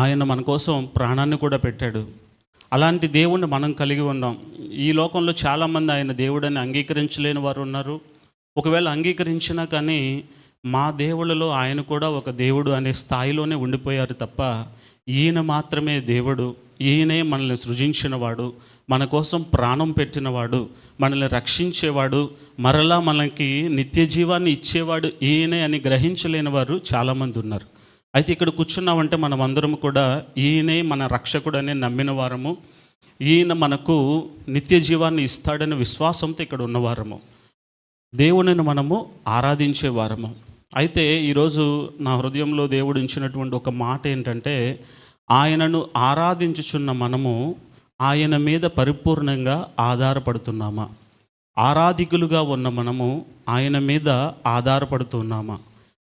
ఆయన మన కోసం ప్రాణాన్ని కూడా పెట్టాడు. అలాంటి దేవుణ్ణి మనం కలిగి ఉన్నాం. ఈ లోకంలో చాలామంది ఆయన దేవుడని అంగీకరించలేని వారు ఉన్నారు. ఒకవేళ అంగీకరించినా కానీ మా దేవుళ్ళలో ఆయన కూడా ఒక దేవుడు అనే స్థాయిలోనే ఉండిపోయారు తప్ప ఈయన మాత్రమే దేవుడు. ఈయనే మనల్ని సృజించినవాడు మన కోసం ప్రాణం పెట్టినవాడు మనల్ని రక్షించేవాడు మరలా మనకి నిత్య జీవాన్ని ఇచ్చేవాడు ఈయనే అని గ్రహించలేని వారు చాలామంది ఉన్నారు. అయితే ఇక్కడ కూర్చున్నామంటే మనం అందరం కూడా ఈయనే మన రక్షకుడని నమ్మిన వారము. ఈయన మనకు నిత్య జీవాన్ని ఇస్తాడనే విశ్వాసంతో ఇక్కడ ఉన్నవారము. దేవునిని మనము ఆరాధించే వారము. అయితే ఈరోజు నా హృదయంలో దేవుడు ఇచ్చినటువంటి ఒక మాట ఏంటంటే ఆయనను ఆరాధించుచున్న మనము ఆయన మీద పరిపూర్ణంగా ఆధారపడుతున్నామా? ఆరాధికులుగా ఉన్న మనము ఆయన మీద ఆధారపడుతున్నామా?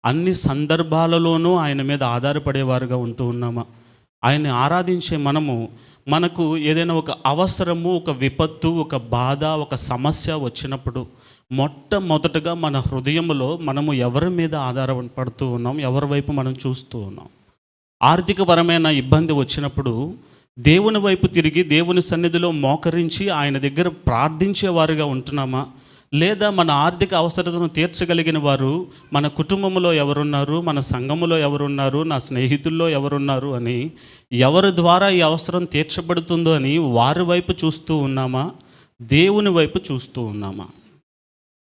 అన్ని సందర్భాలలోనూ ఆయన మీద ఆధారపడేవారుగా ఉంటూ ఉన్నామా? ఆయన్ని ఆరాధించే మనము మనకు ఏదైనా ఒక అవసరము ఒక విపత్తు ఒక బాధ ఒక సమస్య వచ్చినప్పుడు మొట్టమొదటగా మన హృదయంలో మనము ఎవరి మీద ఆధారపడుతూ ఉన్నాం ఎవరి వైపు మనం చూస్తూ ఉన్నాం. ఆర్థికపరమైన ఇబ్బంది వచ్చినప్పుడు దేవుని వైపు తిరిగి దేవుని సన్నిధిలో మోకరించి ఆయన దగ్గర ప్రార్థించేవారుగా ఉంటున్నామా? లేదా మన ఆర్థిక అవసరతను తీర్చగలిగిన వారు మన కుటుంబంలో ఎవరున్నారు మన సంఘములో ఎవరున్నారు నా స్నేహితుల్లో ఎవరున్నారు అని ఎవరి ద్వారా ఈ అవసరం తీర్చబడుతుందో అని వారి వైపు చూస్తూ ఉన్నామా? దేవుని వైపు చూస్తూ ఉన్నామా?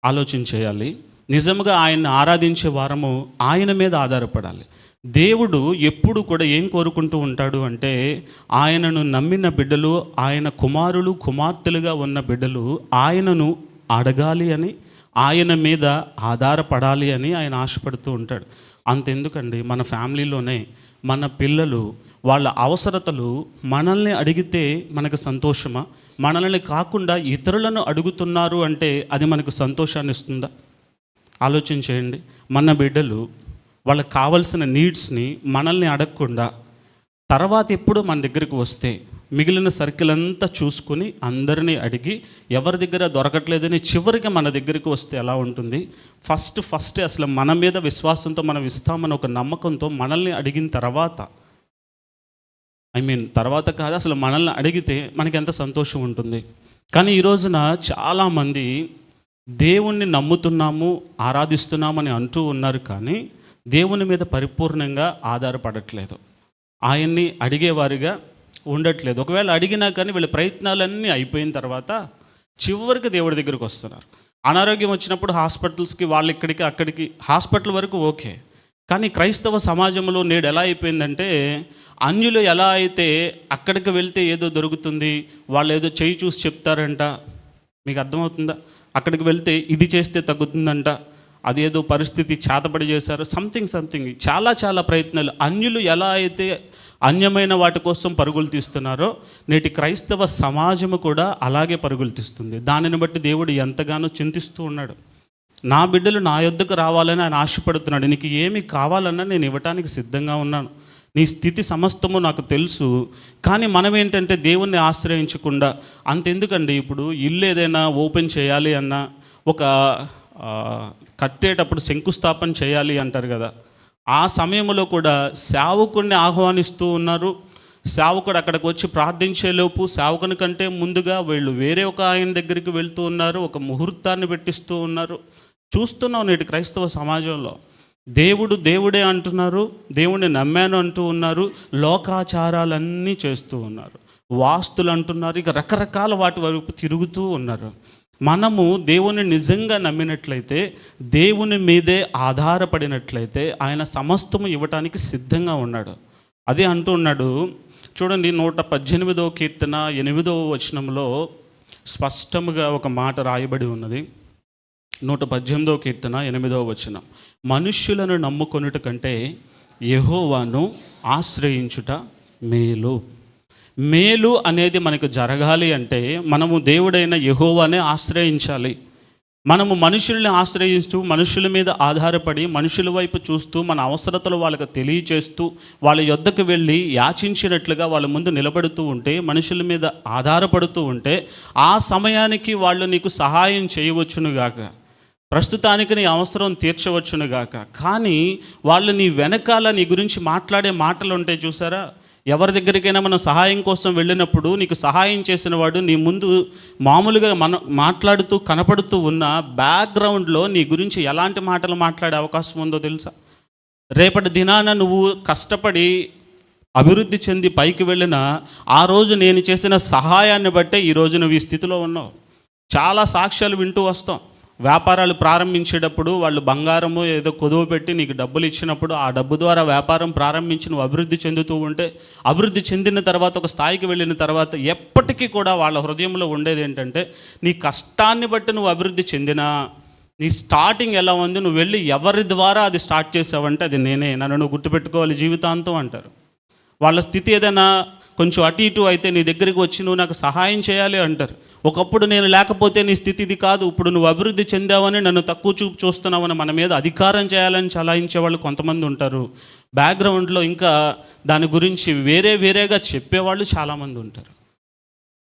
ఆలోచన చేయాలి. నిజంగా ఆయన్ని ఆరాధించే వారము ఆయన మీద ఆధారపడాలి. దేవుడు ఎప్పుడు కూడా ఏం కోరుకుంటూ ఉంటాడు అంటే ఆయనను నమ్మిన బిడ్డలు ఆయన కుమారులు కుమార్తెలుగా ఉన్న బిడ్డలు ఆయనను అడగాలి అని ఆయన మీద ఆధారపడాలి అని ఆయన ఆశపడుతూ ఉంటాడు. అంతెందుకండి మన ఫ్యామిలీలోనే మన పిల్లలు వాళ్ళ అవసరతలు మనల్ని అడిగితే మనకు సంతోషమా? మనల్ని కాకుండా ఇతరులను అడుగుతున్నారు అంటే అది మనకు సంతోషాన్ని ఇస్తుందా? ఆలోచించేయండి మన బిడ్డలు వాళ్ళకి కావలసిన నీడ్స్ని మనల్ని అడగకుండా తర్వాత ఎప్పుడు మన దగ్గరికి వస్తే మిగిలిన సర్కిల్ అంతా చూసుకుని అందరినీ అడిగి ఎవరి దగ్గర దొరకట్లేదని చివరికి మన దగ్గరికి వస్తే ఎలా ఉంటుంది? ఫస్ట్ ఫస్ట్ అసలు మన మీద విశ్వాసంతో మనం ఇస్తామని ఒక నమ్మకంతో మనల్ని అడిగిన తర్వాత ఐ మీన్ తర్వాత కాదు అసలు మనల్ని అడిగితే మనకి ఎంత సంతోషం ఉంటుంది? కానీ ఈ రోజున చాలామంది దేవుణ్ణి నమ్ముతున్నాము ఆరాధిస్తున్నామని అంటూ ఉన్నారు కానీ దేవుని మీద పరిపూర్ణంగా ఆధారపడట్లేదు. ఆయన్ని అడిగేవారిగా ఉండట్లేదు. ఒకవేళ అడిగినా కానీ వీళ్ళ ప్రయత్నాలన్నీ అయిపోయిన తర్వాత చివరికి దేవుడి దగ్గరికి వస్తున్నారు. అనారోగ్యం వచ్చినప్పుడు హాస్పిటల్స్కి వాళ్ళు ఇక్కడికి అక్కడికి హాస్పిటల్ వరకు ఓకే. కానీ క్రైస్తవ సమాజంలో నేడు ఎలా అయిపోయిందంటే అన్యులు ఎలా అయితే అక్కడికి వెళ్తే ఏదో దొరుకుతుంది వాళ్ళు ఏదో చేయి చూసి చెప్తారంట. మీకు అర్థమవుతుందా? అక్కడికి వెళ్తే ఇది చేస్తే తగ్గుతుందంట. అదేదో పరిస్థితి చేతబడి చేశారు. Something something. చాలా చాలా ప్రయత్నాలు. అన్యులు ఎలా అయితే అన్యమైన వాటి కోసం పరుగులు తీస్తున్నారో నేటి క్రైస్తవ సమాజము కూడా అలాగే పరుగులు తీస్తుంది. దానిని బట్టి దేవుడు ఎంతగానో చింతిస్తూ ఉన్నాడు. నా బిడ్డలు నా యొద్దకు రావాలని ఆయన ఆశపడుతున్నాడు. నీకు ఏమి కావాలన్నా నేను ఇవ్వటానికి సిద్ధంగా ఉన్నాను. నీ స్థితి సమస్తము నాకు తెలుసు. కానీ మనం ఏంటంటే దేవుణ్ణి ఆశ్రయించకుండా అంతెందుకండి ఇప్పుడు ఇల్లు ఏదైనా ఓపెన్ చేయాలి అన్నా ఒక కట్టేటప్పుడు శంకుస్థాపన చేయాలి అంటారు కదా. ఆ సమయంలో కూడా సేవకుడిని ఆహ్వానిస్తూ ఉన్నారు. సేవకుడు అక్కడికి వచ్చి ప్రార్థించేలోపు సేవకుని కంటే ముందుగా వీళ్ళు వేరే ఒక ఆయన దగ్గరికి వెళ్తూ ఉన్నారు. ఒక ముహూర్తాన్ని పెట్టిస్తూ ఉన్నారు. చూస్తున్నాం నేటి క్రైస్తవ సమాజంలో. దేవుడు దేవుడే అంటున్నారు. దేవుడిని నమ్మాను అంటూ ఉన్నారు. లోకాచారాలన్నీ చేస్తూ ఉన్నారు. వాస్తులు అంటున్నారు. ఇక రకరకాల వాటి వైపు తిరుగుతూ ఉన్నారు. మనము దేవుని నిజంగా నమ్మినట్లయితే దేవుని మీదే ఆధారపడినట్లయితే ఆయన సమస్తము ఇవ్వటానికి సిద్ధంగా ఉన్నాడు. అదే అంటూ ఉన్నాడు చూడండి నూట పద్దెనిమిదవ కీర్తన ఎనిమిదవ వచనంలో స్పష్టముగా ఒక మాట రాయబడి ఉన్నది. నూట పద్దెనిమిదవ కీర్తన ఎనిమిదవ వచనం. మనుష్యులను నమ్ముకొనుట కంటే యెహోవాను ఆశ్రయించుట మేలు. మేలు అనేది మనకు జరగాలి అంటే మనము దేవుడైన యహోవానే ఆశ్రయించాలి. మనము మనుషుల్ని ఆశ్రయిస్తూ మనుషుల మీద ఆధారపడి మనుషుల వైపు చూస్తూ మన అవసరతలు వాళ్ళకి తెలియచేస్తూ వాళ్ళ యొద్దకు వెళ్ళి యాచించినట్లుగా వాళ్ళ ముందు నిలబడుతూ ఉంటే మనుషుల మీద ఆధారపడుతూ ఉంటే ఆ సమయానికి వాళ్ళు నీకు సహాయం చేయవచ్చునుగాక ప్రస్తుతానికి నీ అవసరం తీర్చవచ్చునుగాక కానీ వాళ్ళు నీ వెనకాల నీ గురించి మాట్లాడే మాటలు ఉంటాయి చూసారా? ఎవరి దగ్గరికైనా మనం సహాయం కోసం వెళ్ళినప్పుడు నీకు సహాయం చేసిన వాడు నీ ముందు మామూలుగా మన మాట్లాడుతూ కనపడుతూ ఉన్న బ్యాక్గ్రౌండ్లో నీ గురించి ఎలాంటి మాటలు మాట్లాడే అవకాశం ఉందో తెలుసా? రేపటి దినాన నువ్వు కష్టపడి అభివృద్ధి చెంది పైకి వెళ్ళిన ఆ రోజు నేను చేసిన సహాయాన్ని బట్టే ఈరోజు నువ్వు ఈ స్థితిలో ఉన్నావు. చాలా సాక్ష్యాలు వింటూ వస్తాం. వ్యాపారాలు ప్రారంభించేటప్పుడు వాళ్ళు బంగారము ఏదో కొదువు పెట్టి నీకు డబ్బులు ఇచ్చినప్పుడు ఆ డబ్బు ద్వారా వ్యాపారం ప్రారంభించి నువ్వు అభివృద్ధి చెందుతూ ఉంటే అభివృద్ధి చెందిన తర్వాత ఒక స్థాయికి వెళ్ళిన తర్వాత ఎప్పటికీ కూడా వాళ్ళ హృదయంలో ఉండేది ఏంటంటే నీ కష్టాన్ని బట్టి నువ్వు అభివృద్ధి చెందినా నీ స్టార్టింగ్ ఎలా ఉంది నువ్వు వెళ్ళి ఎవరి ద్వారా అది స్టార్ట్ చేసావంటే అది నేనే నన్ను నువ్వు గుర్తుపెట్టుకోవాలి జీవితాంతం అంటారు. వాళ్ళ స్థితి ఏదైనా కొంచెం అటు ఇటు అయితే నీ దగ్గరికి వచ్చి నువ్వు నాకు సహాయం చేయాలి అంటారు. ఒకప్పుడు నేను లేకపోతే నీ స్థితి ఇది కాదు ఇప్పుడు నువ్వు అభివృద్ధి చెందావని నన్ను తక్కువ చూపు చూస్తున్నావని మన మీద అధికారం చేయాలని చలాయించే వాళ్ళు కొంతమంది ఉంటారు. బ్యాక్గ్రౌండ్లో ఇంకా దాని గురించి వేరే వేరేగా చెప్పేవాళ్ళు చాలామంది ఉంటారు.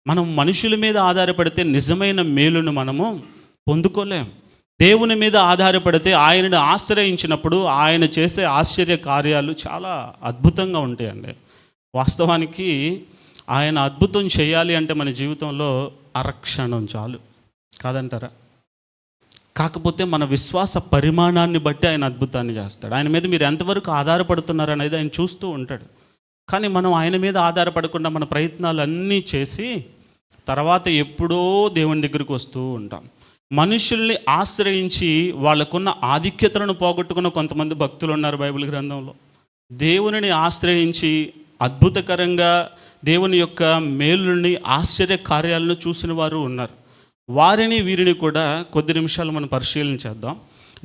మనం మనుషుల మీద ఆధారపడితే నిజమైన మేలును మనము పొందుకోలేం. దేవుని మీద ఆధారపడితే ఆయనను ఆశ్రయించినప్పుడు ఆయన చేసే ఆశ్చర్య కార్యాలు చాలా అద్భుతంగా ఉంటాయండి. వాస్తవానికి ఆయన అద్భుతం చేయాలి అంటే మన జీవితంలో అరక్షణం చాలు. కాదంటారా? కాకపోతే మన విశ్వాస పరిమాణాన్ని బట్టి ఆయన అద్భుతాన్ని చేస్తాడు. ఆయన మీద మీరు ఎంతవరకు ఆధారపడుతున్నారు అనేది ఆయన చూస్తూ ఉంటాడు. కానీ మనం ఆయన మీద ఆధారపడకుండా మన ప్రయత్నాలు అన్నీ చేసి తర్వాత ఎప్పుడో దేవుని దగ్గరికి వస్తూ ఉంటాం. మనుషుల్ని ఆశ్రయించి వాళ్ళకున్న ఆధిక్యతలను పోగొట్టుకున్న కొంతమంది భక్తులు ఉన్నారు బైబిల్ గ్రంథంలో. దేవునిని ఆశ్రయించి అద్భుతకరంగా దేవుని యొక్క మేలుని ఆశ్చర్య కార్యాలను చూసిన వారు ఉన్నారు. వారిని వీరిని కూడా కొద్ది నిమిషాలు మనం పరిశీలన చేద్దాం.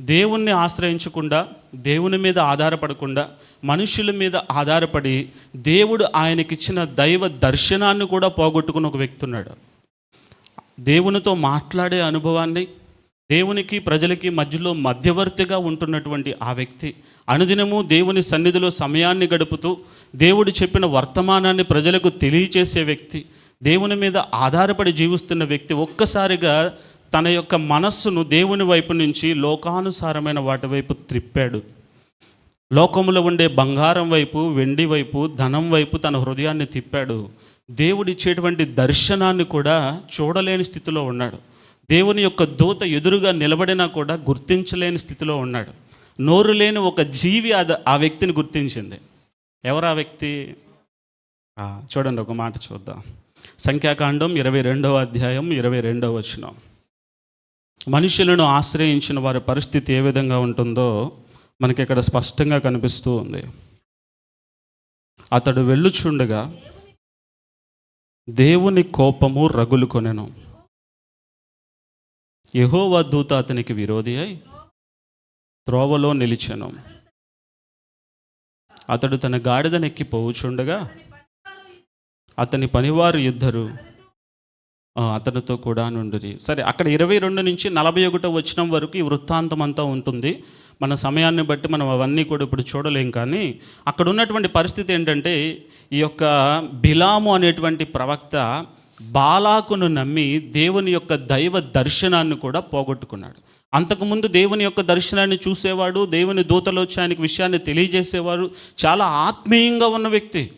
దేవుణ్ణి ఆశ్రయించకుండా దేవుని మీద ఆధారపడకుండా మనుషుల మీద ఆధారపడి దేవుడు ఆయనకిచ్చిన దైవ దర్శనాన్ని కూడా పోగొట్టుకున్న ఒక వ్యక్తి ఉన్నాడు. దేవునితో మాట్లాడే అనుభవాన్ని దేవునికి ప్రజలకి మధ్యలో మధ్యవర్తిగా ఉంటున్నటువంటి ఆ వ్యక్తి అనుదినము దేవుని సన్నిధిలో సమయాన్ని గడుపుతూ దేవుడు చెప్పిన వర్తమానాన్ని ప్రజలకు తెలియచేసే వ్యక్తి దేవుని మీద ఆధారపడి జీవిస్తున్న వ్యక్తి ఒక్కసారిగా తన యొక్క మనస్సును దేవుని వైపు నుంచి లోకానుసారమైన వాటి వైపు త్రిప్పాడు. లోకంలో ఉండే బంగారం వైపు వెండి వైపు ధనం వైపు తన హృదయాన్ని తిప్పాడు. దేవుడిచ్చేటువంటి దర్శనాన్ని కూడా చూడలేని స్థితిలో ఉన్నాడు. దేవుని యొక్క దూత ఎదురుగా నిలబడినా కూడా గుర్తించలేని స్థితిలో ఉన్నాడు. నోరు లేని ఒక జీవి అది ఆ వ్యక్తిని గుర్తించింది. ఎవరు ఆ వ్యక్తి? చూడండి ఒక మాట చూద్దాం. సంఖ్యాకాండం ఇరవై రెండవ అధ్యాయం ఇరవై రెండవ వచనం. మనుషులను ఆశ్రయించిన వారి పరిస్థితి ఏ విధంగా ఉంటుందో మనకి ఇక్కడ స్పష్టంగా కనిపిస్తూ ఉంది. అతడు వెళ్ళుచుండగా దేవుని కోపము రగులుకొనెను. యెహోవా దూత అతనికి విరోధి అయి త్రోవలో నిలిచెను. అతడు తన గాడిదనెక్కి పోవుచుండగా అతని పనివారు ఇద్దరు అతనితో కూడా నుండిరి. సరే అక్కడ ఇరవై రెండు నుంచి నలభై ఒకటో వచ్చిన వరకు ఈ వృత్తాంతం అంతా ఉంటుంది. మన సమయాన్ని బట్టి మనం అవన్నీ కూడా ఇప్పుడు చూడలేం కానీ అక్కడ ఉన్నటువంటి పరిస్థితి ఏంటంటే ఈ యొక్క బిలాము అనేటువంటి ప్రవక్త బాలాకును నమ్మి దేవుని యొక్క దైవ దర్శనాన్ని కూడా పోగొట్టుకున్నాడు. అంతకుముందు దేవుని యొక్క దర్శనాన్ని చూసేవాడు దేవుని దూతలు వచ్చి ఆయనకి విషయాన్ని తెలియజేసేవాడు చాలా ఆత్మీయంగా ఉన్న వ్యక్తి.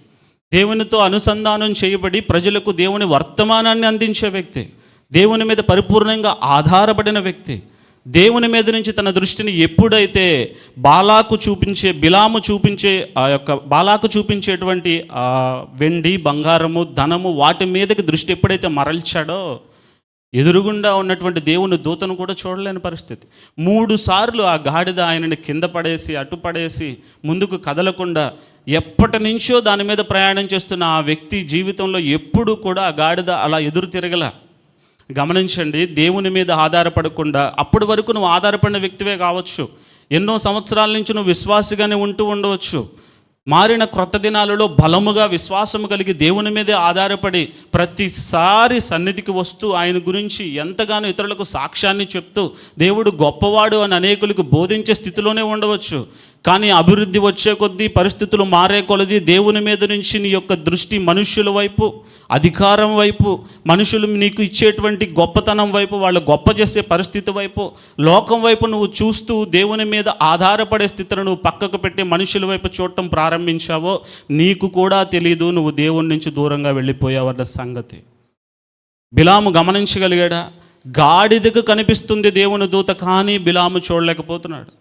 దేవునితో అనుసంధానం చేయబడి ప్రజలకు దేవుని వర్తమానాన్ని అందించే వ్యక్తి. దేవుని మీద పరిపూర్ణంగా ఆధారపడిన వ్యక్తి. దేవుని మీద నుంచి తన దృష్టిని ఎప్పుడైతే బాలాకు చూపించే బిలాము చూపించే ఆ యొక్క బాలాకు చూపించేటువంటి ఆ వెండి బంగారము ధనము వాటి మీదకి దృష్టి ఎప్పుడైతే మరల్చాడో ఎదురుగుండా ఉన్నటువంటి దేవుని దూతను కూడా చూడలేని పరిస్థితి. మూడు సార్లు ఆ గాడిద ఆయనని కింద పడేసి అటు పడేసి ముందుకు కదలకుండా ఎప్పటి నుంచో దాని మీద ప్రయాణం చేస్తున్న ఆ వ్యక్తి జీవితంలో ఎప్పుడు కూడా ఆ గాడిద అలా ఎదురు తిరగల. గమనించండి దేవుని మీద ఆధారపడకుండా అప్పటి వరకు నువ్వు ఆధారపడిన వ్యక్తివే కావచ్చు. ఎన్నో సంవత్సరాల నుంచి నువ్వు విశ్వాసిగానే ఉంటూ ఉండవచ్చు. మారిన క్రొత్త దినాలలో బలముగా విశ్వాసము కలిగి దేవుని మీదే ఆధారపడి ప్రతిసారి సన్నిధికి వస్తూ ఆయన గురించి ఎంతగానో ఇతరులకు సాక్ష్యాన్ని చెప్తూ దేవుడు గొప్పవాడు అని అనేకులకు బోధించే స్థితిలోనే ఉండవచ్చు. కానీ అభివృద్ధి వచ్చే కొద్దీ పరిస్థితులు మారే కొలది దేవుని మీద నుంచి నీ యొక్క దృష్టి మనుష్యుల వైపు అధికారం వైపు మనుషులు నీకు ఇచ్చేటువంటి గొప్పతనం వైపు వాళ్ళు గొప్ప చేసే పరిస్థితి వైపు లోకం వైపు నువ్వు చూస్తూ దేవుని మీద ఆధారపడే స్థితిని నువ్వు పక్కకు పెట్టి మనుషుల వైపు చూడటం ప్రారంభించావో నీకు కూడా తెలీదు. నువ్వు దేవుని నుంచి దూరంగా వెళ్ళిపోయావన్న సంగతి. బిలాము గమనించగలిగాడా? గాడిదకు కనిపిస్తుంది దేవుని దూత కానీ బిలాము చూడలేకపోతున్నాడు.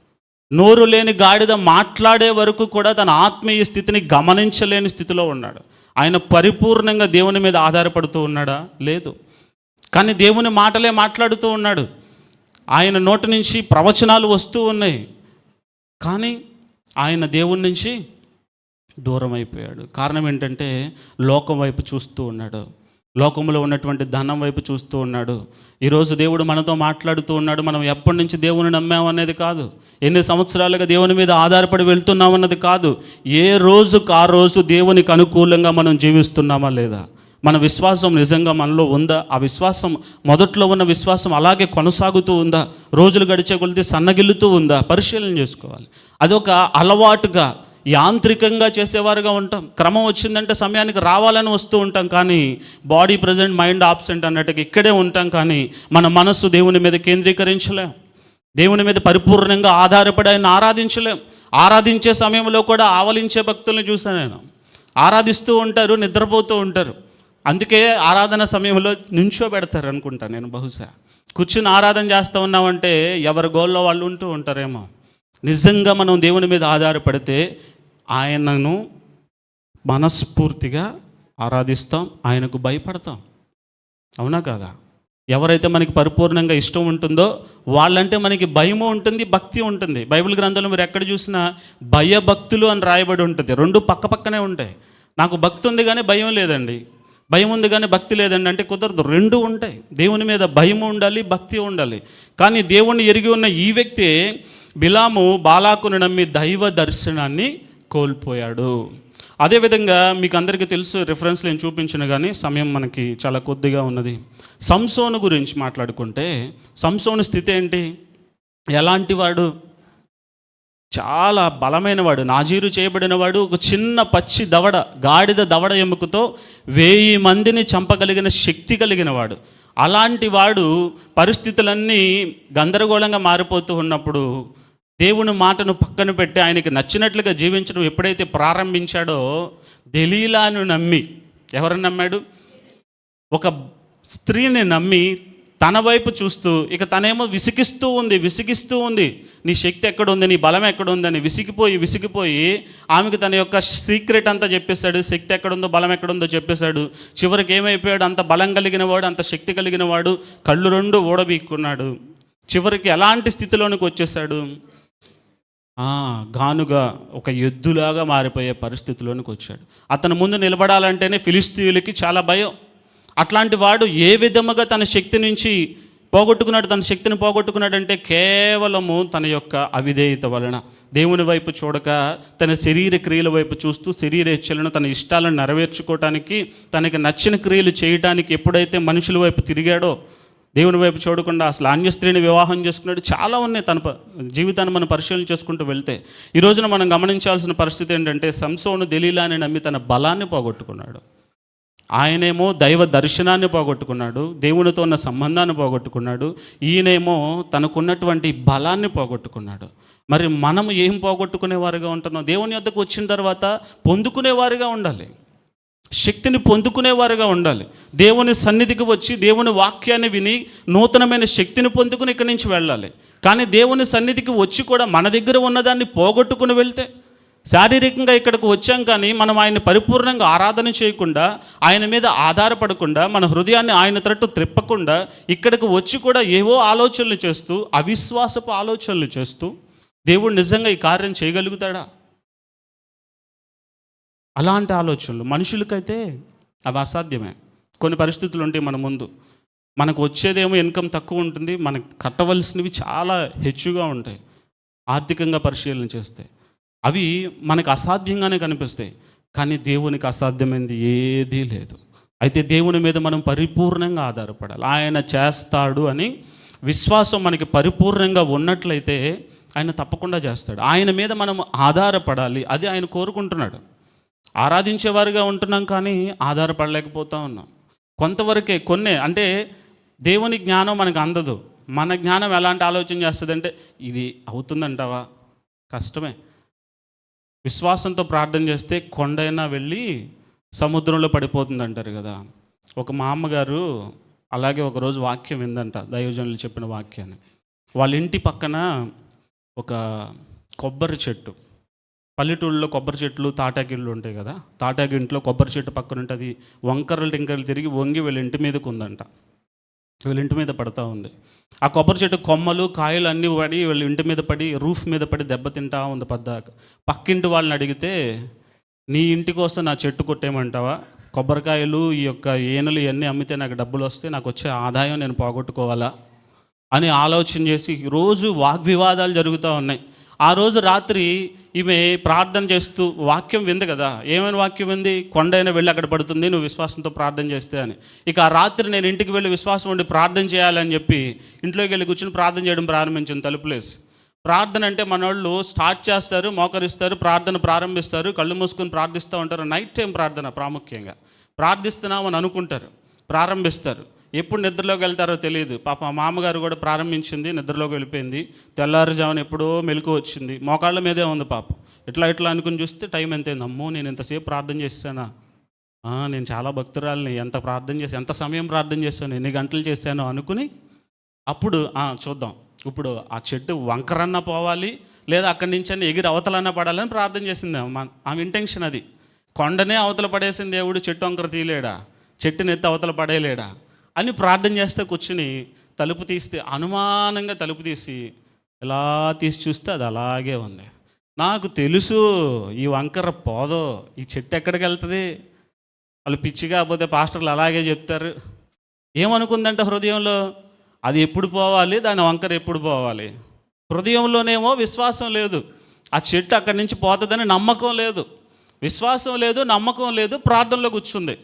నోరు లేని గాడిద మాట్లాడే వరకు కూడా తన ఆత్మీయ స్థితిని గమనించలేని స్థితిలో ఉన్నాడు. ఆయన పరిపూర్ణంగా దేవుని మీద ఆధారపడుతూ ఉన్నాడా? లేదు. కానీ దేవుని మాటలే మాట్లాడుతూ ఉన్నాడు. ఆయన నోటి నుంచి ప్రవచనాలు వస్తూ ఉన్నాయి. కానీ ఆయన దేవుని నుంచి దూరం అయిపోయాడు కారణం ఏంటంటే లోకం వైపు చూస్తూ ఉన్నాడు. లోకంలో ఉన్నటువంటి ధనం వైపు చూస్తూ ఉన్నాడు. ఈరోజు దేవుడు మనతో మాట్లాడుతూ ఉన్నాడు. మనం ఎప్పటి నుంచి దేవుని నమ్మామనేది కాదు. ఎన్ని సంవత్సరాలుగా దేవుని మీద ఆధారపడి వెళ్తున్నామన్నది కాదు. ఏ రోజుకు ఆ రోజు దేవునికి అనుకూలంగా మనం జీవిస్తున్నామా లేదా? మన విశ్వాసం నిజంగా మనలో ఉందా? ఆ విశ్వాసం మొదట్లో ఉన్న విశ్వాసం అలాగే కొనసాగుతూ ఉందా? రోజులు గడిచే కొలిది సన్నగిల్లుతూ ఉందా? పరిశీలన చేసుకోవాలి. అదొక అలవాటుగా యాంత్రికంగా చేసేవారుగా ఉంటాం. క్రమం వచ్చిందంటే సమయానికి రావాలని వస్తూ ఉంటాం కానీ బాడీ ప్రజెంట్ మైండ్ ఆబ్సెంట్ అన్నట్టుగా ఇక్కడే ఉంటాం కానీ మన మనస్సు దేవుని మీద కేంద్రీకరించలేం. దేవుని మీద పరిపూర్ణంగా ఆధారపడి ఆయన ఆరాధించలేం. ఆరాధించే సమయంలో కూడా ఆవలించే భక్తులను చూశాను నేను. ఆరాధిస్తూ ఉంటారు నిద్రపోతూ ఉంటారు. అందుకే ఆరాధన సమయంలో నుంచోబెడతారు అనుకుంటా నేను బహుశా. కూర్చుని ఆరాధన చేస్తూ ఉన్నామంటే ఎవరి గోల్లో వాళ్ళు ఉంటూ ఉంటారేమో. నిజంగా మనం దేవుని మీద ఆధారపడితే ఆయనను మనస్ఫూర్తిగా ఆరాధిస్తాం ఆయనకు భయపడతాం. అవునా కాదా? ఎవరైతే మనకి పరిపూర్ణంగా ఇష్టం ఉంటుందో వాళ్ళంటే మనకి భయము ఉంటుంది భక్తి ఉంటుంది. బైబిల్ గ్రంథంలో మీరు ఎక్కడ చూసినా భయభక్తులు అని రాయబడి ఉంటుంది. రెండు పక్క పక్కనే ఉంటాయి. నాకు భక్తి ఉంది కానీ భయం లేదండి. భయం ఉంది కానీ భక్తి లేదండి అంటే కుదరదు. రెండు ఉంటాయి. దేవుని మీద భయం ఉండాలి భక్తి ఉండాలి. కానీ దేవుణ్ణి ఎరిగి ఉన్న ఈ వ్యక్తి బిలాము బాలాకును నమ్మి దైవ దర్శనాన్ని కోల్పోయాడు. అదేవిధంగా మీకు అందరికీ తెలుసు రిఫరెన్స్ నేను చూపించిన కానీ సమయం మనకి చాలా కొద్దిగా ఉన్నది. సంసోను గురించి మాట్లాడుకుంటే సంసోను స్థితి ఏంటి? ఎలాంటి వాడు? చాలా బలమైన వాడు నాజీరు చేయబడిన వాడు ఒక చిన్న పచ్చి దవడ గాడిద దవడ ఎముకతో వెయ్యి మందిని చంపగలిగిన శక్తి కలిగిన వాడు. అలాంటి వాడు పరిస్థితులన్నీ గందరగోళంగా మారిపోతూ ఉన్నప్పుడు దేవుని మాటను పక్కన పెట్టి ఆయనకి నచ్చినట్లుగా జీవించడం ఎప్పుడైతే ప్రారంభించాడో దెలీలాను నమ్మి ఎవరు నమ్మాడు? ఒక స్త్రీని నమ్మి తన వైపు చూస్తూ ఇక తనేమో విసిగిస్తూ ఉంది విసిగిస్తూ ఉంది. నీ శక్తి ఎక్కడ ఉంది నీ బలం ఎక్కడుందని విసిగిపోయి విసిగిపోయి ఆమెకు తన యొక్క సీక్రెట్ అంతా చెప్పేశాడు. శక్తి ఎక్కడుందో బలం ఎక్కడుందో చెప్పేశాడు. చివరికి ఏమైపోయాడు? అంత బలం కలిగిన వాడు అంత శక్తి కలిగిన వాడు కళ్ళు రెండు ఓడబీక్కున్నాడు చివరికి ఎలాంటి స్థితిలోనికి వచ్చేసాడు గానుగా ఒక ఎద్దులాగా మారిపోయే పరిస్థితిలోనికి వచ్చాడు. అతను ముందు నిలబడాలంటేనే ఫిలిస్తీయులకి చాలా భయం. అట్లాంటి వాడు ఏ విధముగా తన శక్తి నుంచి పోగొట్టుకున్నాడు తన శక్తిని పోగొట్టుకున్నాడంటే కేవలము తన యొక్క అవిధేయత వలన. దేవుని వైపు చూడక తన శరీర క్రియల వైపు చూస్తూ శరీరచ్ఛలను తన ఇష్టాలను నెరవేర్చుకోవటానికి తనకి నచ్చిన క్రియలు చేయటానికి ఎప్పుడైతే మనుషుల వైపు తిరిగాడో దేవుని వైపు చూడకుండా అసలు అన్య స్త్రీని వివాహం చేసుకున్నాడు. చాలా ఉన్నాయి తన ప- జీవితాన్ని మనం పరిశీలన చేసుకుంటూ వెళ్తే. ఈ రోజున మనం గమనించాల్సిన పరిస్థితి ఏంటంటే సంసోను దలీలాని నమ్మి తన బలాన్ని పోగొట్టుకున్నాడు. ఆయనేమో దైవ దర్శనాన్ని పోగొట్టుకున్నాడు దేవునితో ఉన్న సంబంధాన్ని పోగొట్టుకున్నాడు ఈయనేమో తనకున్నటువంటి బలాన్ని పోగొట్టుకున్నాడు. మరి మనం ఏం పోగొట్టుకునేవారుగా ఉంటున్నాం? దేవుని యొద్దకు వచ్చిన తర్వాత పొందుకునేవారుగా ఉండాలి. శక్తిని పొందుకునేవారుగా ఉండాలి. దేవుని సన్నిధికి వచ్చి దేవుని వాక్యాన్ని విని నూతనమైన శక్తిని పొందుకుని ఇక్కడి నుంచి వెళ్ళాలి. కానీ దేవుని సన్నిధికి వచ్చి కూడా మన దగ్గర ఉన్నదాన్ని పోగొట్టుకుని వెళ్తే శారీరకంగా ఇక్కడికి వచ్చాం కానీ మనం ఆయన పరిపూర్ణంగా ఆరాధన చేయకుండా ఆయన మీద ఆధారపడకుండా మన హృదయాన్ని ఆయన తరట్టు త్రిప్పకుండా ఇక్కడికి వచ్చి కూడా ఏవో ఆలోచనలు చేస్తూ అవిశ్వాసపు ఆలోచనలు చేస్తూ దేవుడు నిజంగా ఈ కార్యం చేయగలుగుతాడా? అలాంటి ఆలోచనలు మనుషులకైతే అవి అసాధ్యమే. కొన్ని పరిస్థితులు ఉంటాయి మన ముందు. మనకు వచ్చేదేమో ఇన్కమ్ తక్కువ ఉంటుంది మనకు కట్టవలసినవి చాలా హెచ్చుగా ఉంటాయి ఆర్థికంగా పరిశీలన చేస్తే. అవి మనకు అసాధ్యంగానే కనిపిస్తాయి. కానీ దేవునికి అసాధ్యమైనది ఏదీ లేదు. అయితే దేవుని మీద మనం పరిపూర్ణంగా ఆధారపడాలి. ఆయన చేస్తాడు అని విశ్వాసం మనకి పరిపూర్ణంగా ఉన్నట్లయితే ఆయన తప్పకుండా చేస్తాడు. ఆయన మీద మనం ఆధారపడాలి. అది ఆయన కోరుకుంటున్నాడు. ఆరాధించేవారుగా ఉంటున్నాం కానీ ఆధారపడలేకపోతా ఉన్నాం. కొంతవరకే కొన్నే అంటే దేవుని జ్ఞానం మనకు అందదు. మన జ్ఞానం ఎలాంటి ఆలోచన చేస్తుందంటే ఇది అవుతుందంటావా? కష్టమే. విశ్వాసంతో ప్రార్థన చేస్తే కొండైనా వెళ్ళి సముద్రంలో పడిపోతుంది అంటారు కదా. ఒక మా అమ్మగారు అలాగే ఒకరోజు వాక్యం విందంట దైవజనులు చెప్పిన వాక్యాన్ని. వాళ్ళ ఇంటి పక్కన ఒక కొబ్బరి చెట్టు. పల్లెటూళ్ళలో కొబ్బరి చెట్లు తాటాకిళ్ళు ఉంటాయి కదా. తాటాకి ఇంట్లో కొబ్బరి చెట్టు పక్కన ఉంటుంది. వంకరలు టింకరలు తిరిగి వంగి వీళ్ళ ఇంటి మీదకు ఉందంట. వీళ్ళ ఇంటి మీద పడతా ఉంది. ఆ కొబ్బరి చెట్టు కొమ్మలు కాయలు అన్నీ పడి వీళ్ళ ఇంటి మీద పడి రూఫ్ మీద పడి దెబ్బతింటా ఉంది పద్దాక. పక్కింటి వాళ్ళని అడిగితే నీ ఇంటి కోసం నా చెట్టు కొట్టేయమంటావా? కొబ్బరికాయలు ఈ యొక్క ఏనులు ఇవన్నీ అమ్మితే నాకు డబ్బులు వస్తే నాకు వచ్చే ఆదాయం నేను పోగొట్టుకోవాలా? అని ఆలోచన చేసి రోజు వాగ్వివాదాలు జరుగుతూ ఉన్నాయి. ఆ రోజు రాత్రి ఈమె ప్రార్థన చేస్తూ వాక్యం వింది కదా. ఏమైనా వాక్యం వింది? కొండైనా వెళ్ళి అక్కడ పడుతుంది నువ్వు విశ్వాసంతో ప్రార్థన చేస్తే అని. ఇక ఆ రాత్రి నేను ఇంటికి వెళ్ళి విశ్వాసం ఉండి ప్రార్థన చేయాలని చెప్పి ఇంట్లోకి వెళ్ళి కూర్చొని ప్రార్థన చేయడం ప్రారంభించింది తలుపులేసి ప్రార్థన అంటే మనోళ్ళు స్టార్ట్ చేస్తారు మోకరిస్తారు ప్రార్థన ప్రారంభిస్తారు కళ్ళు మూసుకొని ప్రార్థిస్తూ ఉంటారు. నైట్ టైం ప్రార్థన ప్రాముఖ్యంగా. ప్రార్థిస్తున్నామని అనుకుంటారు ప్రారంభిస్తారు. ఎప్పుడు నిద్రలోకి వెళ్తారో తెలియదు. పాప మా మామగారు కూడా ప్రారంభించింది నిద్రలోకి వెళ్ళిపోయింది. తెల్లారుజామున ఎప్పుడో మెలకు వచ్చింది. మోకాళ్ళ మీదే ఉంది పాప. ఇట్లా ఇట్లా అనుకుని చూస్తే టైం ఎంతైంది? అమ్మో నేను ఇంతసేపు ప్రార్థన చేశానా? నేను చాలా భక్తురాలని. ఎంత ప్రార్థన చేసి ఎంత సమయం ప్రార్థన చేశాను ఎన్ని గంటలు చేశాను అనుకుని అప్పుడు చూద్దాం. ఇప్పుడు ఆ చెట్టు వంకరన్నా పోవాలి లేదా అక్కడి నుంచి అన్న ఎగిరి అవతలన్నా పడాలని ప్రార్థన చేసింది ఆమె. ఆమె ఇంటెన్షన్ అది. కొండనే అవతల పడేసిన దేవుడు చెట్టు వంకర తీయలేడా? చెట్టుని ఎత్తి అవతల పడేయలేడా? అని ప్రార్థన చేస్తే కూర్చుని తలుపు తీస్తే అనుమానంగా తలుపు తీసి ఇలా తీసి చూస్తే అది అలాగే ఉంది. నాకు తెలుసు ఈ వంకర పోదో ఈ చెట్టు ఎక్కడికి వెళ్తుంది? వాళ్ళు పిచ్చి కాకపోతే పాస్టర్లు అలాగే చెప్తారు. ఏమనుకుందంటే హృదయంలో? అది ఎప్పుడు పోవాలి? దాని వంకర ఎప్పుడు పోవాలి? హృదయంలోనేమో విశ్వాసం లేదు. ఆ చెట్టు అక్కడి నుంచి పోతుందని నమ్మకం లేదు. విశ్వాసం లేదు నమ్మకం లేదు ప్రార్థనలో కూర్చుంది.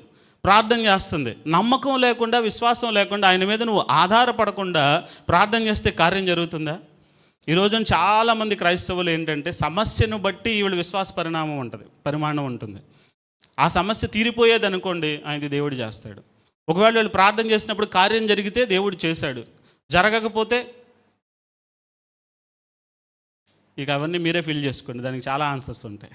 ప్రార్థన చేస్తుంది. నమ్మకం లేకుండా విశ్వాసం లేకుండా ఆయన మీద నువ్వు ఆధారపడకుండా ప్రార్థన చేస్తే కార్యం జరుగుతుందా? ఈ రోజున చాలామంది క్రైస్తవులు ఏంటంటే సమస్యను బట్టి వీళ్ళ విశ్వాస పరిణామం ఉంటుంది పరిమాణం ఉంటుంది. ఆ సమస్య తీరిపోయేది అనుకోండి ఆయనది దేవుడు చేస్తాడు. ఒకవేళ వీళ్ళు ప్రార్థన చేసినప్పుడు కార్యం జరిగితే దేవుడు చేశాడు. జరగకపోతే ఇక అవన్నీ మీరే ఫిల్ చేసుకోండి దానికి చాలా ఆన్సర్స్ ఉంటాయి.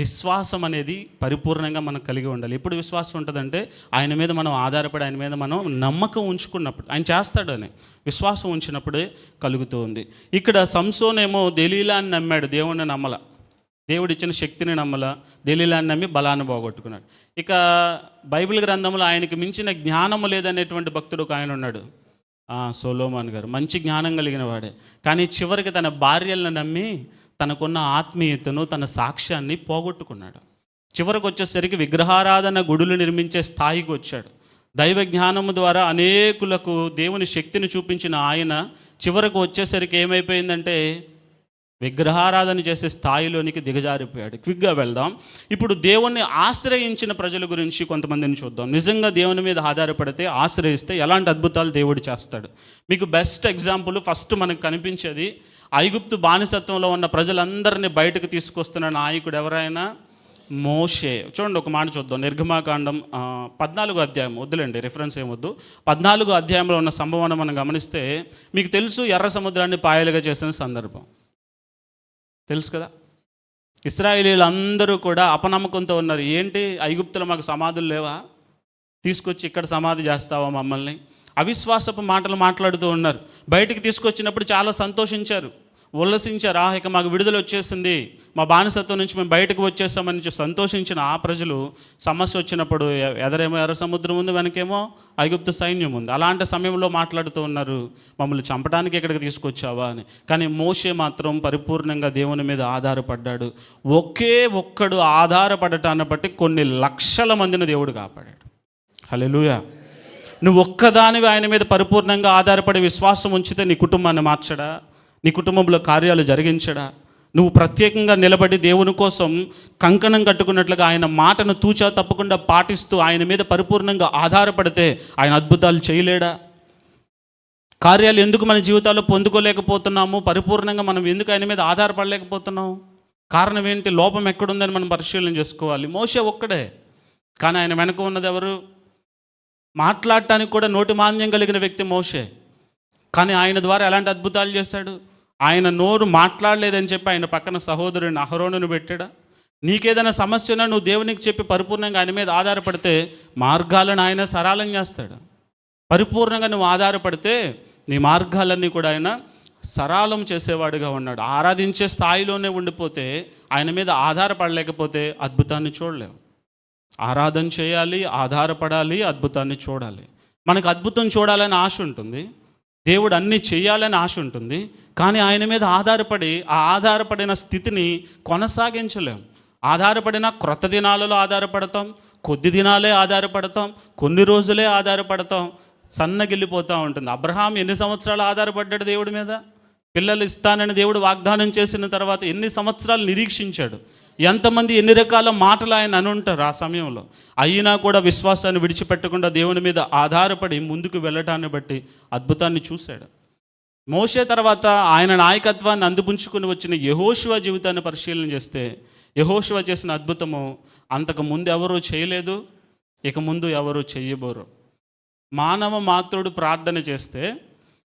విశ్వాసం అనేది పరిపూర్ణంగా మనం కలిగి ఉండాలి. ఎప్పుడు విశ్వాసం ఉంటుందంటే ఆయన మీద మనం ఆధారపడి ఆయన మీద మనం నమ్మకం ఉంచుకున్నప్పుడు ఆయన చేస్తాడు అని విశ్వాసం ఉంచినప్పుడే కలుగుతూ ఉంది. ఇక్కడ సంసోనేమో దెలీలాన్ని నమ్మాడు దేవుణ్ణి నమ్మల. దేవుడిచ్చిన శక్తిని నమ్మల దెలీలాన్ని నమ్మి బలాన్ని పోగొట్టుకున్నాడు. ఇక బైబిల్ గ్రంథంలో ఆయనకి మించిన జ్ఞానము లేదనేటువంటి భక్తుడు ఒక ఆయన ఉన్నాడు. సోలోమాన్ గారు. మంచి జ్ఞానం కలిగిన వాడే. కానీ చివరికి తన భార్యలను నమ్మి తనకున్న ఆత్మీయతను తన సాక్ష్యాన్ని పోగొట్టుకున్నాడు. చివరికి వచ్చేసరికి విగ్రహారాధన గుడులు నిర్మించే స్థాయికి వచ్చాడు. దైవ జ్ఞానము ద్వారా అనేకులకు దేవుని శక్తిని చూపించిన ఆయన చివరకు వచ్చేసరికి ఏమైపోయిందంటే విగ్రహారాధన చేసే స్థాయిలోనికి దిగజారిపోయాడు. క్విక్గా వెళ్దాం. ఇప్పుడు దేవుణ్ణి ఆశ్రయించిన ప్రజల గురించి కొంతమందిని చూద్దాం. నిజంగా దేవుని మీద ఆధారపడితే ఆశ్రయిస్తే ఎలాంటి అద్భుతాలు దేవుడు చేస్తాడు? మీకు బెస్ట్ ఎగ్జాంపుల్ ఫస్ట్ మనకు కనిపించేది ఐగుప్తు బానిసత్వంలో ఉన్న ప్రజలందరినీ బయటకు తీసుకొస్తున్న నాయకుడు ఎవరైనా? మోషే. చూడండి ఒక మాట చూద్దాం. నిర్గమాకాండం పద్నాలుగో అధ్యాయం. వద్దులేండి రిఫరెన్స్ ఏమొద్దు. పద్నాలుగో అధ్యాయంలో ఉన్న సంభవాన్ని మనం గమనిస్తే మీకు తెలుసు ఎర్ర సముద్రాన్ని పాయలుగా చేసిన సందర్భం. తెలుసు కదా? ఇస్రాయేలీలు అందరూ కూడా అపనమ్మకంతో ఉన్నారు. ఏంటి? ఐగుప్తులు మాకు సమాధులు లేవా? తీసుకొచ్చి ఇక్కడ సమాధి చేస్తావా మమ్మల్ని? అవిశ్వాసపు మాటలు మాట్లాడుతూ ఉన్నారు. బయటికి తీసుకొచ్చినప్పుడు చాలా సంతోషించారు. ఉల్లసించారు. ఆ ఇక మాకు విడుదల వచ్చేసింది. మా బానిసత్వం నుంచి మేము బయటకు వచ్చేసామని చెప్పి సంతోషించిన ఆ ప్రజలు సమస్య వచ్చినప్పుడు ఎదరేమో ఎర్ర సముద్రం ఉంది వెనకేమో ఐగుప్తు సైన్యం ఉంది. అలాంటి సమయంలో మాట్లాడుతూ ఉన్నారు. మమ్మల్ని చంపడానికి ఇక్కడికి తీసుకొచ్చావా? అని. కానీ మోషే మాత్రం పరిపూర్ణంగా దేవుని మీద ఆధారపడ్డాడు. ఒకే ఒక్కడు ఆధారపడటాన్ని బట్టి కొన్ని లక్షల మందిని దేవుడు కాపాడాడు. హలో నువ్వు ఒక్కదానివి ఆయన మీద పరిపూర్ణంగా ఆధారపడి విశ్వాసం ఉంచితే నీ కుటుంబాన్ని మార్చడా? నీ కుటుంబంలో కార్యాలు జరిగించడా? నువ్వు ప్రత్యేకంగా నిలబడి దేవుని కోసం కంకణం కట్టుకున్నట్లుగా ఆయన మాటను తూచా తప్పకుండా పాటిస్తూ ఆయన మీద పరిపూర్ణంగా ఆధారపడితే ఆయన అద్భుతాలు చేయలేడా? కార్యాలు ఎందుకు మన జీవితాల్లో పొందుకోలేకపోతున్నాము? పరిపూర్ణంగా మనం ఎందుకు ఆయన మీద ఆధారపడలేకపోతున్నాం కారణం ఏంటి? లోపం ఎక్కడుందని మనం పరిశీలన చేసుకోవాలి. మోసే ఒక్కడే. కానీ ఆయన వెనక ఉన్నది ఎవరు? మాట్లాడటానికి కూడా నోటి మాంద్యం కలిగిన వ్యక్తి మోషే. కానీ ఆయన ద్వారా ఎలాంటి అద్భుతాలు చేశాడు? ఆయన నోరు మాట్లాడలేదని చెప్పి ఆయన పక్కన సహోదరుని అహరోనును పెట్టాడా? నీకేదైనా సమస్య ఉన్నా నువ్వు దేవునికి చెప్పి పరిపూర్ణంగా ఆయన మీద ఆధారపడితే మార్గాలను ఆయన సరళం చేస్తాడు. పరిపూర్ణంగా నువ్వు ఆధారపడితే నీ మార్గాలన్నీ కూడా ఆయన సరళం చేసేవాడుగా ఉన్నాడు. ఆరాధించే స్థాయిలోనే ఉండిపోతే ఆయన మీద ఆధారపడలేకపోతే అద్భుతాన్ని చూడలేవు. ఆరాధన చేయాలి ఆధారపడాలి అద్భుతాన్ని చూడాలి. మనకు అద్భుతం చూడాలని ఆశ ఉంటుంది. దేవుడు అన్ని చేయాలని ఆశ ఉంటుంది. కానీ ఆయన మీద ఆధారపడి ఆ ఆధారపడిన స్థితిని కొనసాగించలేం. ఆధారపడిన క్రొత్త దినాలలో ఆధారపడతాం కొద్ది దినాలే ఆధారపడతాం కొన్ని రోజులే ఆధారపడతాం సన్నగిల్లిపోతూ ఉంటుంది. అబ్రహాం ఎన్ని సంవత్సరాలు ఆధారపడ్డాడు దేవుడి మీద? పిల్లలు ఇస్తానని దేవుడు వాగ్దానం చేసిన తర్వాత ఎన్ని సంవత్సరాలు నిరీక్షించాడు? ఎంతమంది ఎన్ని రకాల మాటలు ఆయన అనుంటారు ఆ సమయంలో? అయినా కూడా విశ్వాసాన్ని విడిచిపెట్టకుండా దేవుని మీద ఆధారపడి ముందుకు వెళ్ళటాన్ని బట్టి అద్భుతాన్ని చూశాడు. మోసే తర్వాత ఆయన నాయకత్వాన్ని అందుపుంచుకుని వచ్చిన యహోశివ జీవితాన్ని పరిశీలన చేస్తే యహోశివ చేసిన అద్భుతము అంతకు ముందు ఎవరూ చేయలేదు ఇక ముందు ఎవరూ చెయ్యబోరు? మానవ మాత్రుడు ప్రార్థన చేస్తే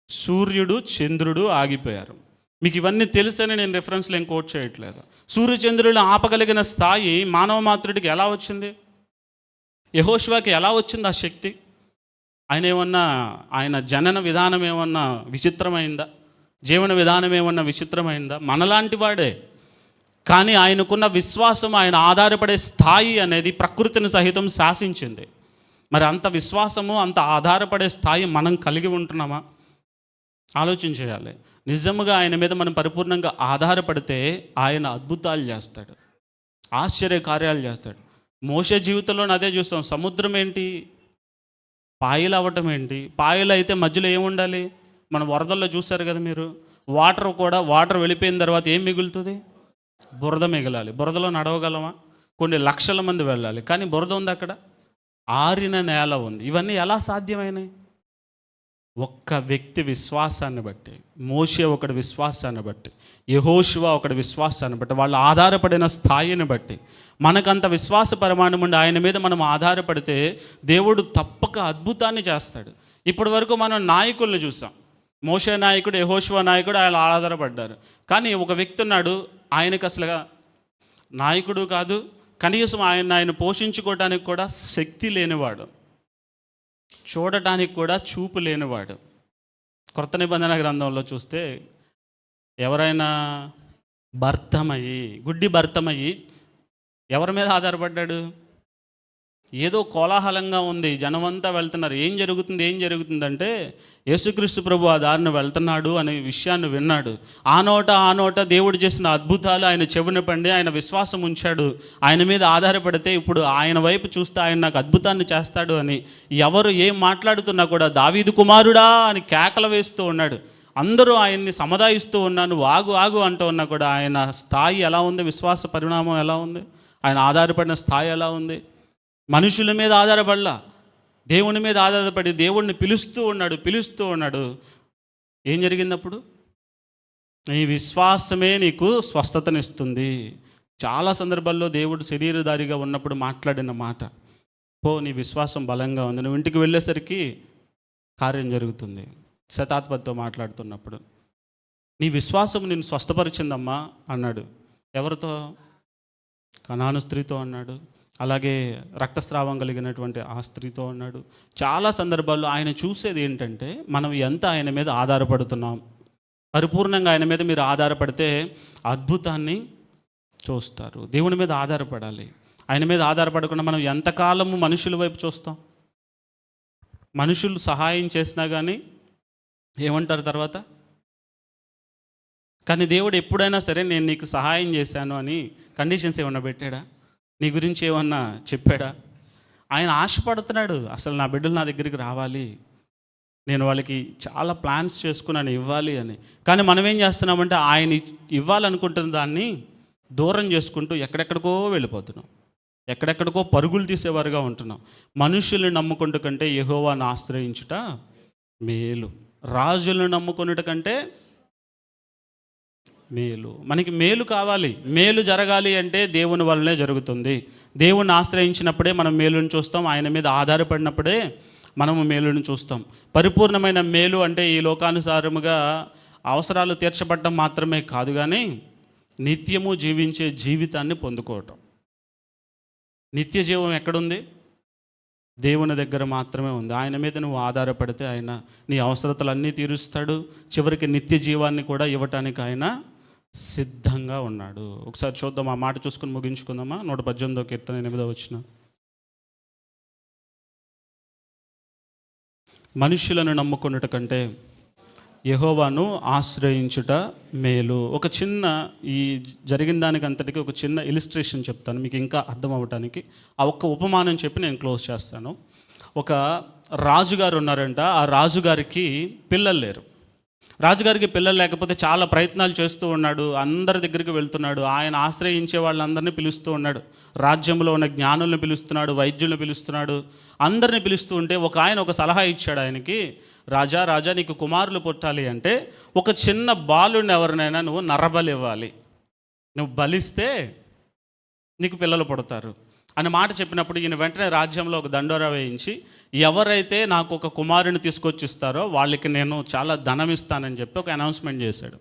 సూర్యుడు చంద్రుడు ఆగిపోయారు. మీకు ఇవన్నీ తెలుసని నేను రెఫరెన్స్లు ఏం కోట్ చేయట్లేదు. సూర్యచంద్రులు ఆపగలిగిన స్థాయి మానవ మాత్రుడికి ఎలా వచ్చింది? యహోశివాకి ఎలా వచ్చింది ఆ శక్తి? ఆయన ఏమన్నా ఆయన జనన విధానం ఏమన్నా విచిత్రమైందా? జీవన విధానం ఏమన్నా విచిత్రమైందా? మనలాంటి వాడే. కానీ ఆయనకున్న విశ్వాసం ఆయన ఆధారపడే స్థాయి అనేది ప్రకృతిని సహితం శాసించింది. మరి అంత విశ్వాసము అంత ఆధారపడే స్థాయి మనం కలిగి ఉంటున్నామా? ఆలోచన చేయాలి. నిజముగా ఆయన మీద మనం పరిపూర్ణంగా ఆధారపడితే ఆయన అద్భుతాలు చేస్తాడు. ఆశ్చర్య కార్యాలు చేస్తాడు. మోస జీవితంలో అదే చూస్తాం సముద్రం ఏంటి? పాయలు అవ్వటం ఏంటి? పాయలు అయితే మధ్యలో ఏముండాలి మన వరదల్లో చూశారు కదా మీరు? వాటర్ కూడా వాటర్ వెళ్ళిపోయిన తర్వాత ఏం మిగులుతుంది? బురద మిగలాలి. బురదలో నడవగలమా? కొన్ని లక్షల మంది వెళ్ళాలి. కానీ బురద ఉంది అక్కడ? ఆరిన నేల ఉంది. ఇవన్నీ ఎలా సాధ్యమైనాయి? ఒక్క వ్యక్తి విశ్వాసాన్ని బట్టి మోషే ఒకటి విశ్వాసాన్ని బట్టి యహోశివ ఒకటి విశ్వాసాన్ని బట్టి వాళ్ళు ఆధారపడిన స్థాయిని బట్టి మనకంత విశ్వాస పరిమాణం ఉండి ఆయన మీద మనం ఆధారపడితే దేవుడు తప్పక అద్భుతాన్ని చేస్తాడు. ఇప్పటి వరకు మనం నాయకుల్ని చూసాం. మోషే నాయకుడు యహోశివ నాయకుడు ఆయన ఆధారపడ్డారు. కానీ ఒక వ్యక్తి ఉన్నాడు ఆయనకు అసలుగా నాయకుడు కాదు కనీసం ఆయన ఆయన పోషించుకోవడానికి కూడా శక్తి లేనివాడు. చూడటానికి కూడా చూపు లేనివాడు. కొత్త నిబంధన గ్రంథంలో చూస్తే ఎవరైనా భర్తమయ్యి గుడ్డి భర్తమయ్యి ఎవరి మీద ఆధారపడ్డాడు? ఏదో కోలాహలంగా ఉంది జనమంతా వెళ్తున్నారు. ఏం జరుగుతుంది ఏం జరుగుతుందంటే యేసుక్రీస్తు ప్రభు ఆ దారిన వెళ్తున్నాడు అనే విషయాన్ని విన్నాడు. ఆ నోట ఆ నోట దేవుడు చేసిన అద్భుతాలు ఆయన చెవిన పండి ఆయన విశ్వాసం ఉంచాడు. ఆయన మీద ఆధారపడితే ఇప్పుడు ఆయన వైపు చూస్తే ఆయన నాకు అద్భుతాన్ని చేస్తాడు అని ఎవరు ఏం మాట్లాడుతున్నా కూడా దావీదు కుమారుడా అని కేకలు వేస్తూ ఉన్నాడు. అందరూ ఆయన్ని సముదాయిస్తూ ఉన్నాను ఆగు ఆగు అంటూ ఉన్నా కూడా ఆయన స్థాయి ఎలా ఉంది? విశ్వాస పరిణామం ఎలా ఉంది? ఆయన ఆధారపడిన స్థాయి ఎలా ఉంది? మనుషుల మీద ఆధారపడలా. దేవుని మీద ఆధారపడి దేవుణ్ణి పిలుస్తూ ఉన్నాడు పిలుస్తూ ఉన్నాడు. ఏం జరిగిందప్పుడు? నీ విశ్వాసమే నీకు స్వస్థతనిస్తుంది. చాలా సందర్భాల్లో దేవుడు శరీరధారిగా ఉన్నప్పుడు మాట్లాడిన మాట. పో నీ విశ్వాసం బలంగా ఉంది. నువ్వు ఇంటికి వెళ్ళేసరికి కార్యం జరుగుతుంది. శతాత్పతితో మాట్లాడుతున్నప్పుడు. నీ విశ్వాసం నేను స్వస్థపరిచిందమ్మా అన్నాడు. ఎవరితో? కణాను స్త్రీతో అన్నాడు. అలాగే రక్తస్రావం కలిగినటువంటి ఆ స్త్రీతో ఉన్నాడు. చాలా సందర్భాల్లో ఆయన చూసేది ఏంటంటే మనం ఎంత ఆయన మీద ఆధారపడుతున్నాం. పరిపూర్ణంగా ఆయన మీద మీరు ఆధారపడితే అద్భుతాన్ని చూస్తారు. దేవుని మీద ఆధారపడాలి. ఆయన మీద ఆధారపడకుండా మనం ఎంతకాలము మనుషుల వైపు చూస్తాం? మనుషులు సహాయం చేసినా కానీ ఏమంటారు తర్వాత? కానీ దేవుడు ఎప్పుడైనా సరే నేను నీకు సహాయం చేశాను అని కండిషన్స్ ఏమన్నా పెట్టాడా? నీ గురించి ఏమన్నా చెప్పాడా? ఆయన ఆశపడుతున్నాడు అసలు నా బిడ్డలు నా దగ్గరికి రావాలి. నేను వాళ్ళకి చాలా ప్లాన్స్ చేసుకున్నాను ఇవ్వాలి అని. కానీ మనం ఏం చేస్తున్నామంటే ఆయన ఇవ్వాలనుకుంటున్న దాన్ని దూరం చేసుకుంటూ ఎక్కడెక్కడికో వెళ్ళిపోతున్నాం. ఎక్కడెక్కడికో పరుగులు తీసేవారుగా ఉంటున్నాం. మనుషుల్ని నమ్ముకుంటూ కంటే యహోవాను ఆశ్రయించుట మేలు. రాజులను నమ్ముకున్నట కంటే మేలు. మనకి మేలు కావాలి. మేలు జరగాలి అంటే దేవుని వల్లనే జరుగుతుంది. దేవుణ్ణి ఆశ్రయించినప్పుడే మనం మేలుని చూస్తాం. ఆయన మీద ఆధారపడినప్పుడే మనము మేలుని చూస్తాం. పరిపూర్ణమైన మేలు అంటే ఈ లోకానుసారముగా అవసరాలు తీర్చబడడం మాత్రమే కాదు కానీ నిత్యము జీవించే జీవితాన్ని పొందుకోవటం. నిత్య జీవం ఎక్కడుంది? దేవుని దగ్గర మాత్రమే ఉంది. ఆయన మీద నువ్వు ఆధారపడితే ఆయన నీ అవసరతలన్నీ తీరుస్తాడు. చివరికి నిత్య జీవాన్ని కూడా ఇవ్వటానికి ఆయన సిద్ధంగా ఉన్నాడు. ఒకసారి చూద్దాం ఆ మాట చూసుకుని ముగించుకుందామా? నూట పద్దెనిమిదో కీర్తన ఎనిమిదో వచ్చిన మనుషులను నమ్ముకున్నట కంటే యహోవాను ఆశ్రయించుట మేలు. ఒక చిన్న ఈ జరిగిన దానికి అంతటికి ఒక చిన్న ఇలిస్ట్రేషన్ చెప్తాను. మీకు ఇంకా అర్థం అవ్వటానికి ఆ ఒక్క ఉపమానం చెప్పి నేను క్లోజ్ చేస్తాను. ఒక రాజుగారు ఉన్నారంట. ఆ రాజుగారికి పిల్లలు లేరు. రాజుగారికి పిల్లలు లేకపోతే చాలా ప్రయత్నాలు చేస్తూ ఉన్నాడు అందరి దగ్గరికి వెళ్తున్నాడు ఆయన ఆశ్రయించే వాళ్ళందరినీ పిలుస్తూ ఉన్నాడు రాజ్యంలో ఉన్న జ్ఞానుల్ని పిలుస్తున్నాడు వైద్యుల్ని పిలుస్తున్నాడు అందరిని పిలుస్తూ ఉంటే ఒక ఆయన ఒక సలహా ఇచ్చాడు ఆయనకి రాజా రాజా నీకు కుమారులు పుట్టాలి అంటే ఒక చిన్న బాలుని ఎవరినైనా నువ్వు నరబలి ఇవ్వాలి నువ్వు బలిస్తే నీకు పిల్లలు పుడతారు. అని మాట చెప్పినప్పుడు ఈయన వెంటనే రాజ్యంలో ఒక దండోరా వేయించి ఎవరైతే నాకు ఒక కుమారుని తీసుకొచ్చి ఇస్తారో వాళ్ళకి నేను చాలా ధనం ఇస్తానని చెప్పి ఒక అనౌన్స్మెంట్ చేశాడు.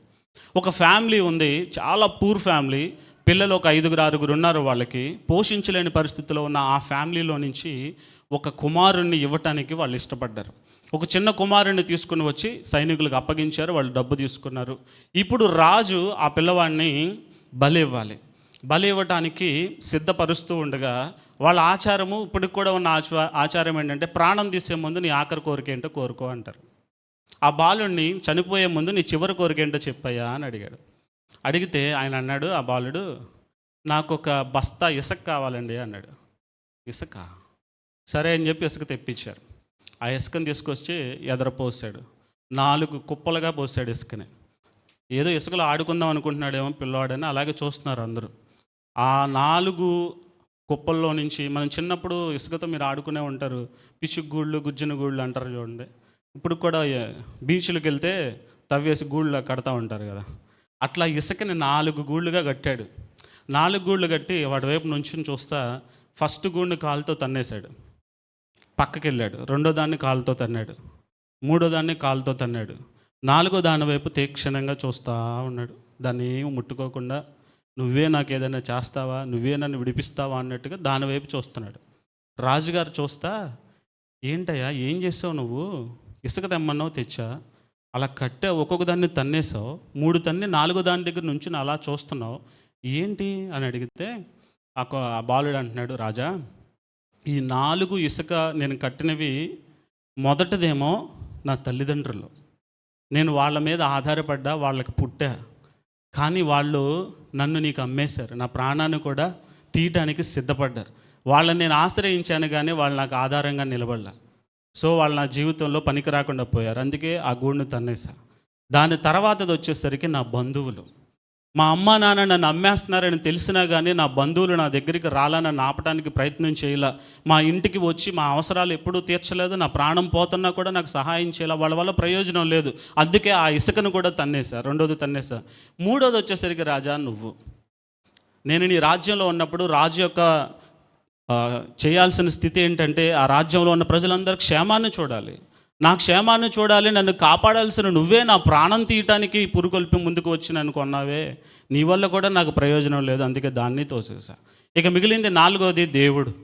ఒక ఫ్యామిలీ ఉంది చాలా పూర్ ఫ్యామిలీ పిల్లలు ఒక ఐదుగురు ఆరుగురు ఉన్నారు వాళ్ళకి. పోషించలేని పరిస్థితిలో ఉన్న ఆ ఫ్యామిలీలో నుంచి ఒక కుమారుణ్ణి ఇవ్వటానికి వాళ్ళు ఇష్టపడ్డారు. ఒక చిన్న కుమారుణ్ణి తీసుకుని వచ్చి సైనికులకు అప్పగించారు వాళ్ళు డబ్బు తీసుకున్నారు. ఇప్పుడు రాజు ఆ పిల్లవాడిని బలి ఇవ్వాలి. బలి ఇవ్వటానికి సిద్ధపరుస్తూ ఉండగా వాళ్ళ ఆచారము ఇప్పటికి కూడా ఉన్న ఆచ ఆచారం ఏంటంటే ప్రాణం తీసే ముందు నీ ఆఖరి కోరిక ఏంటో కోరుకో అంటారు. ఆ బాలుడిని చనిపోయే ముందు నీ చివరి కోరిక ఏంటో చెప్పయ్యా అని అడిగాడు. అడిగితే ఆయన అన్నాడు ఆ బాలుడు నాకు ఒక బస్తా ఇసుక కావాలండి అన్నాడు. ఇసుక? సరే అని చెప్పి ఇసుక తెప్పించారు. ఆ ఇసుకని తీసుకొచ్చి ఎదరపోసాడు నాలుగు కుప్పలుగా పోసాడు ఇసుకని. ఏదో ఇసుకలో ఆడుకుందాం అనుకుంటున్నాడేమో పిల్లవాడని అలాగే చూస్తున్నారు అందరూ. ఆ నాలుగు కుప్పల్లో నుంచి మనం చిన్నప్పుడు ఇసుకతో మీరు ఆడుకునే ఉంటారు. పిచ్చుగూళ్ళు గూళ్ళు గుజ్జున గూళ్ళు అంటారు చూడండి. ఇప్పుడు కూడా బీచ్లకు వెళ్తే తవ్వేసి గూళ్ళు కడతా ఉంటారు కదా. అట్లా ఇసుకని నాలుగు గూళ్ళుగా కట్టాడు. నాలుగు గూళ్ళు కట్టి వాడి వైపు నుంచి చూస్తా ఫస్ట్ గూడిని కాలుతో తన్నేశాడు. పక్కకి వెళ్ళాడు రెండో దాన్ని కాలుతో తన్నాడు. మూడో దాన్ని కాలుతో తన్నాడు. నాలుగో దాని వైపు తీక్షణంగా చూస్తూ ఉన్నాడు. దాన్ని ఏమి ముట్టుకోకుండా నువ్వే నాకు ఏదైనా చేస్తావా? నువ్వే నన్ను విడిపిస్తావా? అన్నట్టుగా దాని వైపు చూస్తున్నాడు. రాజుగారు చూస్తా ఏంటయ్యా ఏం చేసావు నువ్వు? ఇసుక తెమ్మన్నావు తెచ్చా? అలా కట్టే ఒక్కొక్క దాన్ని తన్నేసావు. మూడు తన్ని నాలుగో దాని దగ్గర నుంచి అలా చూస్తున్నావు. ఏంటి? అని అడిగితే ఆ బాలుడు అంటున్నాడు రాజా ఈ నాలుగు ఇసుక నేను కట్టినవి మొదటిదేమో నా తల్లిదండ్రులు. నేను వాళ్ళ మీద ఆధారపడ్డా వాళ్ళకి పుట్టా. కానీ వాళ్ళు నన్ను నీకు అమ్మేశారు. నా ప్రాణాన్ని కూడా తీయటానికి సిద్ధపడ్డారు. వాళ్ళని నేను ఆశ్రయించాను కానీ వాళ్ళు నాకు ఆధారంగా నిలబడలా. సో వాళ్ళు నా జీవితంలో పనికి రాకుండా పోయారు. అందుకే ఆ గూడును తన్నేసా దాని తర్వాతది వచ్చేసరికి నా బంధువులు. మా అమ్మ నాన్న నన్ను అమ్మేస్తున్నారని తెలిసినా కానీ నా బంధువులు నా దగ్గరికి రాలని ఆపడానికి ప్రయత్నం చేయలే. మా ఇంటికి వచ్చి మా అవసరాలు ఎప్పుడూ తీర్చలేదు నా ప్రాణం పోతున్నా కూడా నాకు సహాయం చేయాల. వాళ్ళ వల్ల ప్రయోజనం లేదు. అందుకే ఆ ఇసుకను కూడా తన్నేసా రెండోది తన్నేసా మూడోది వచ్చేసరికి రాజా నువ్వు. నేను నీ రాజ్యంలో ఉన్నప్పుడు రాజు యొక్క చేయాల్సిన స్థితి ఏంటంటే ఆ రాజ్యంలో ఉన్న ప్రజలందరూ క్షేమాన్ని చూడాలి. నా క్షేమాన్ని చూడాలి నన్ను కాపాడాల్సిన నువ్వే నా ప్రాణం తీయటానికి పురుకొల్పి ముందుకు వచ్చి నన్ను కొన్నావే. నీ వల్ల కూడా నాకు ప్రయోజనం లేదు అందుకే దాన్ని తోసేసా. ఇక మిగిలింది నాలుగోది దేవుడు.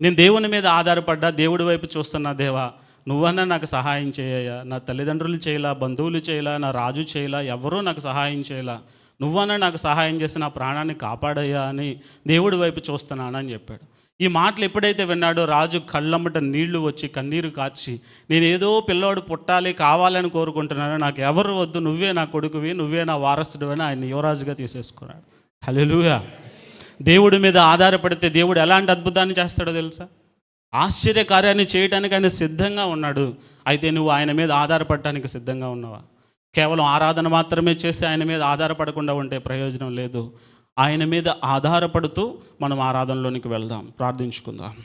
నేను దేవుని మీద ఆధారపడ్డా దేవుడి వైపు చూస్తున్నా దేవా నువ్వన్నా నాకు సహాయం చేయయ్యా. నా తల్లిదండ్రులు చేయలా బంధువులు చేయలా నా రాజు చేయలా ఎవరూ నాకు సహాయం చేయలా. నువ్వన్నా నాకు సహాయం చేసి నా ప్రాణాన్ని కాపాడయ్యా అని దేవుడి వైపు చూస్తున్నానని చెప్పాడు. ఈ మాటలు ఎప్పుడైతే విన్నాడో రాజు కళ్ళమ్మట నీళ్ళు వచ్చి కన్నీరు కాచి నేనేదో పిల్లవాడు పిల్లోడు పుట్టాలి కావాలని కోరుకుంటున్నాను. నాకు ఎవరు వద్దు నువ్వే నా కొడుకువి నువ్వే నా వారసుడు అని ఆయన యువరాజుగా తీసేసుకున్నాడు. హల్లెలూయా. దేవుడి మీద ఆధారపడితే దేవుడు ఎలాంటి అద్భుతాన్ని చేస్తాడో తెలుసా? ఆశ్చర్య కార్యాన్ని చేయడానికి ఆయన సిద్ధంగా ఉన్నాడు. అయితే నువ్వు ఆయన మీద ఆధారపడటానికి సిద్ధంగా ఉన్నావా? కేవలం ఆరాధన మాత్రమే చేసి ఆయన మీద ఆధారపడకుండా ఉంటే ప్రయోజనం లేదు. ఆయన మీద ఆధారపడుతూ మనం ఆరాధనలోనికి వెళ్దాం. ప్రార్థించుకుందాం.